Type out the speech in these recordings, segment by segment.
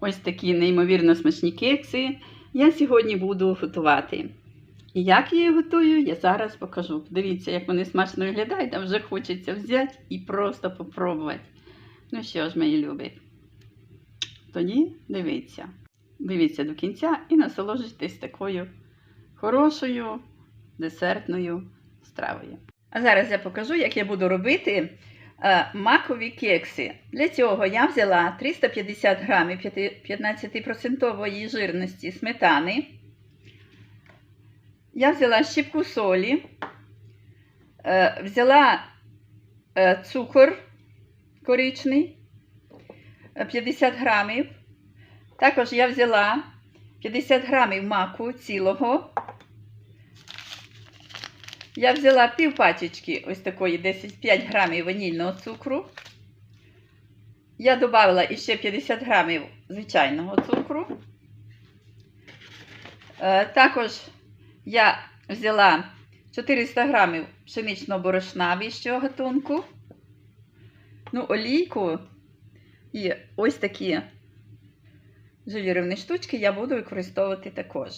Ось такі неймовірно смачні кекси я сьогодні буду готувати. І як я їх готую, я зараз покажу. Дивіться, як вони смачно виглядають, а вже хочеться взяти і просто попробувати. Ну що ж, мої любі, тоді дивіться. Дивіться до кінця і насолоджуйтесь такою хорошою десертною стравою. А зараз я покажу, як я буду робити макові кекси. Для цього я взяла 350 грамів 15% жирності сметани. Я взяла щіпку солі, е, взяла е, цукор коричний е, 50 грамів. Також я взяла 50 грамів маку цілого. Я взяла пів пачечки ось такої 10-5 грамів ванільного цукру. Я додала іще 50 грамів звичайного цукру. Е, Також я взяла 400 грамів пшеничного борошна вищого гатунку. Ну, олійку і ось такі желірівні штучки я буду використовувати також.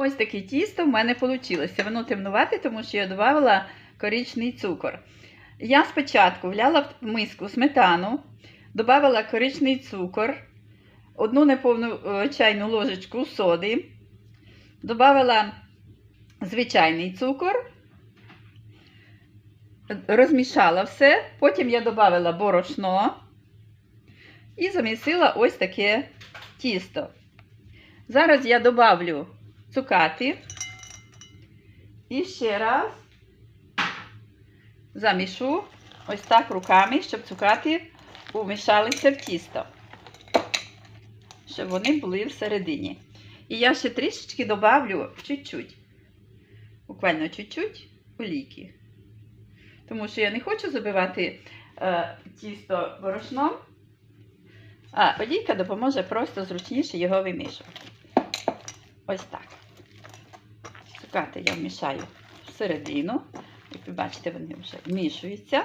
Ось таке тісто в мене вийшло. Воно темнувате, тому що я додавала коричний цукор. Я спочатку вляла в миску сметану, додавала коричний цукор, одну неповну е, чайну ложечку соди, додавала звичайний цукор, розмішала все, потім я додавала борошно і замісила ось таке тісто. Зараз я добавлю цукати. І ще раз замішу ось так руками, щоб цукати умішалися в тісто, щоб вони були всередині. І я ще трішечки добавлю чуть-чуть, буквально чуть-чуть олійки. Тому що я не хочу забивати е, тісто борошном, а олійка допоможе просто зручніше його вимішувати. Ось так. Цукати я вмішаю всередину. Як ви бачите, вони вже вмішуються.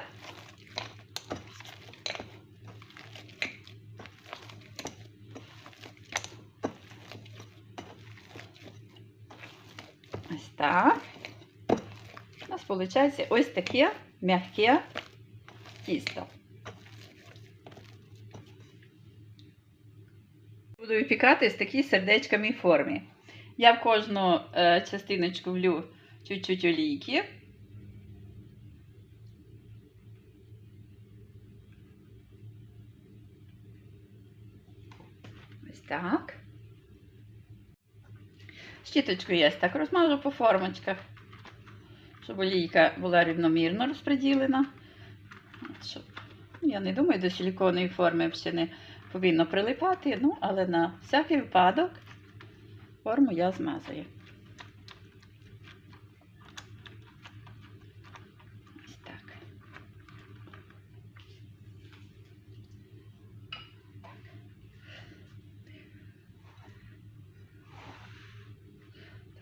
Ось так. У нас виходить ось таке м'яке тісто. Буду випікати з такій сердечками формі. Я в кожну е, частиночку влю чуть-чуть олійки. Ось так. Щіточкою я так розмажу по формочках, щоб олійка була рівномірно розподілена. Ну, я не думаю, до силіконової форми ще не повинно прилипати, ну, але на всякий випадок форму я змазую.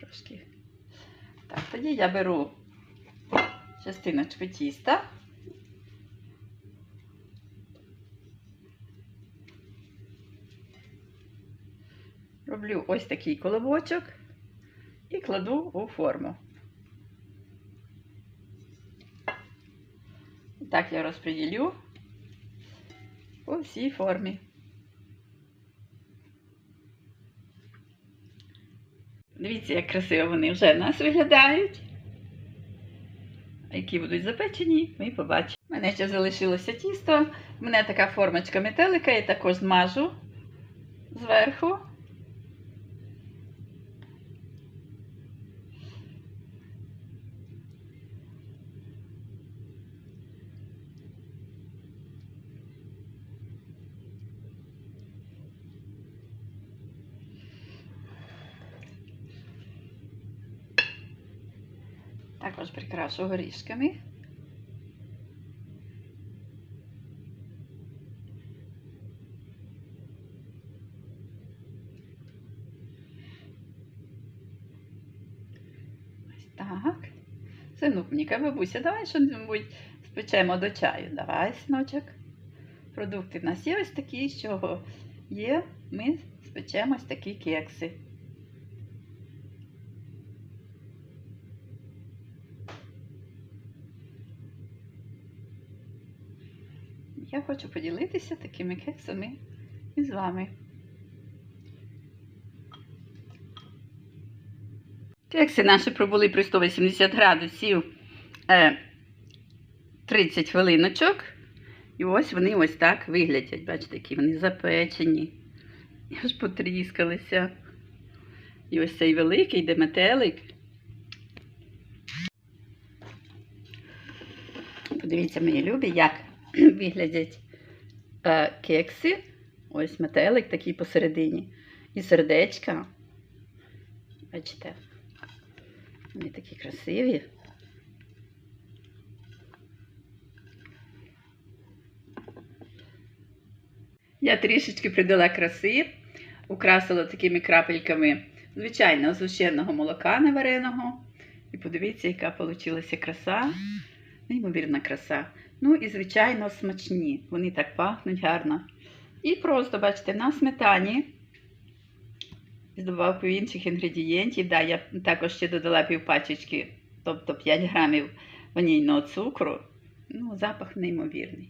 Трошки. Так, тоді я беру частиночку тіста. Роблю ось такий колобочок і кладу у форму. Так я розподілю по всій формі. Дивіться, як красиво вони вже в нас виглядають. Які будуть запечені, ми побачимо. У мене ще залишилося тісто. У мене така формочка метелика, я також змажу зверху. Також прикрашу горішками. Ось так. Синок мені бабуся, давай що-небудь спечемо до чаю. Давай, синочок. Продукти в нас є ось такі, з чого є, ми спечемо ось такі кекси. Я хочу поділитися такими кексами із вами. Кекси наші пробули при 180 градусів е, 30 хвилиночок. І ось вони ось так виглядять. Бачите, які вони запечені. Аж потріскалися. І ось цей великий де метелик. Подивіться, мої любі, як виглядять е, кекси. Ось метелик такий посередині. І сердечка. Бачите? Вони такі красиві. Я трішечки придала краси, украсила такими крапельками звичайного згущеного молока невареного. І подивіться, яка вийшла краса. Неймовірна краса. Ну і, звичайно, смачні. Вони так пахнуть гарно. І просто, бачите, на сметані з добавкою інших інгредієнтів. Да, я також ще додала півпачечки, тобто 5 грамів ванільного цукру. Ну, запах неймовірний.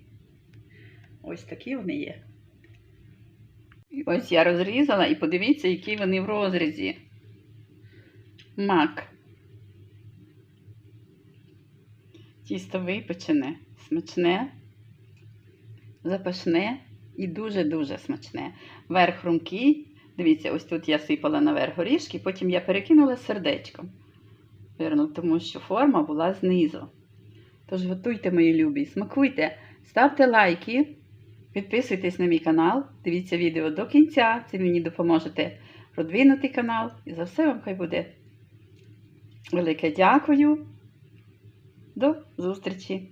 Ось такі вони є. І ось я розрізала і подивіться, які вони в розрізі. Мак. Тісто випечене, смачне, запашне і дуже-дуже смачне. Верх хрумкий. Дивіться, ось тут я сипала наверх горішки, потім я перекинула сердечком. Вірно, тому що форма була знизу. Тож готуйте, мої любі, смакуйте, ставте лайки, підписуйтесь на мій канал, дивіться відео до кінця. Це мені допоможете продвинути канал. І за все вам хай буде. Велике дякую. До зустрічі!